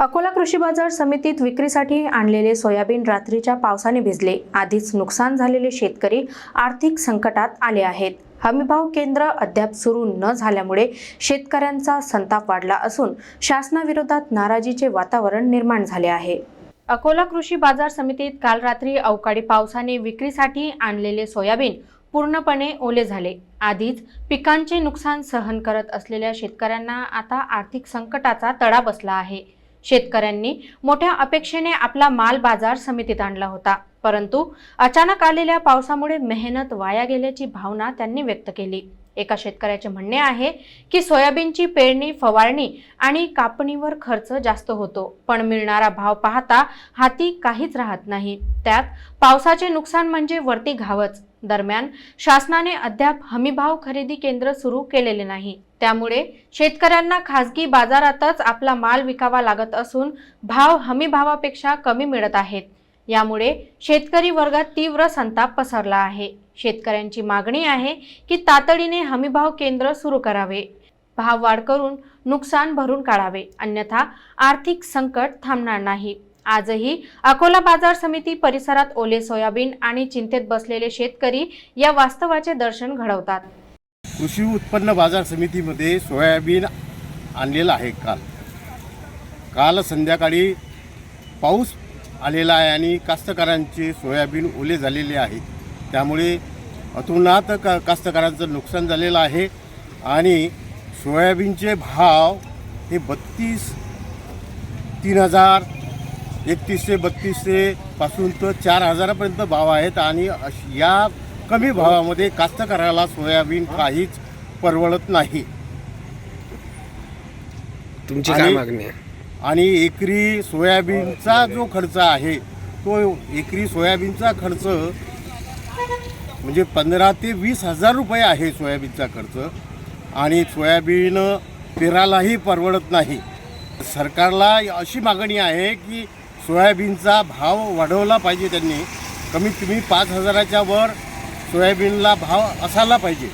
अकोला कृषी बाजार समितीत विक्रीसाठी आणलेले सोयाबीन रात्रीच्या पावसाने भिजले. आधीच नुकसान झालेले शेतकरी आर्थिक संकटात आले आहेत. हमीभाव केंद्र अद्याप सुरू न झाल्यामुळे शेतकऱ्यांचा संताप वाढला असून शासनाविरोधात नाराजीचे वातावरण निर्माण झाले आहे. अकोला कृषी बाजार समितीत काल रात्री अवकाळी पावसाने विक्रीसाठी आणलेले सोयाबीन पूर्णपणे ओले झाले. आधीच पिकांचे नुकसान सहन करत असलेल्या शेतकऱ्यांना आता आर्थिक संकटाचा तडा बसला आहे. शेतकऱ्यांनी मोठ्या अपेक्षेने आपला माल बाजार समितीत आणला होता. परंतु अचानक आलेल्या पावसामुळे मेहनत वाया गेल्याची भावना त्यांनी व्यक्त केली. एका शेतकऱ्याचे म्हणणे आहे की सोयाबीनची पेरणी फवारणी आणि कापणीवर खर्च जास्त होतो. पण मिळणारा भाव पाहता हाती काहीच राहत नाही. त्यात पावसाचे नुकसान म्हणजे वरती घावच. दरम्यान शासनाने अद्याप हमीभाव खरेदी केंद्र सुरू केलेले नाही. त्यामुळे शेतकऱ्यांना खासगी बाजारातच आपला माल विकावा लागत असून भाव हमीभावापेक्षा कमी मिळत आहेत. यामुळे शेतकरी वर्गात तीव्र संताप पसरला आहे. शेतकऱ्यांची मागणी आहे की तातडीने हमीभाव केंद्र सुरू करावे. भाव वाढ करून नुकसान भरून काढावे. अन्यथा आर्थिक संकट थांबणार नाही. आजही अकोला बाजार समिती परिसरात ओले सोयाबीन आणि चिंतेत बसलेले शेतकरी या वास्तवाचे दर्शन घडवतात. कृषी उत्पन्न बाजार समितीमध्ये सोयाबीन आणलेलं आहे काल. काल संध्याकाळी पाऊस आलेला आहे आणि कास्तकारांचे सोयाबीन ओले झालेले आहेत. त्यामुळे अतुनात का कास्तकारांचं नुकसान झालेलं आहे आणि सोयाबीनचे भाव हे बत्तीस तीन हजार एकतीसशे बत्तीसशे पासून तर चार हजारापर्यंत भाव आहेत आणि या कमी भावामध्ये कास्तकाराला सोयाबीन काहीच परवडत नाही. तुमची काय आणि- मागणी आहे? आणि एकरी सोयाबीनचा जो खर्च आहे तो एकरी सोयाबीनचा खर्च म्हणजे पंधरा ते वीस हजार रुपये आहे सोयाबीनचा खर्च. आणि सोयाबीन पेरालाही परवडत नाही. सरकारला अशी मागणी आहे की सोयाबीनचा भाव वाढवला पाहिजे त्यांनी. कमीत कमी पाच हजाराच्या वर सोयाबीनला भाव असायला पाहिजे.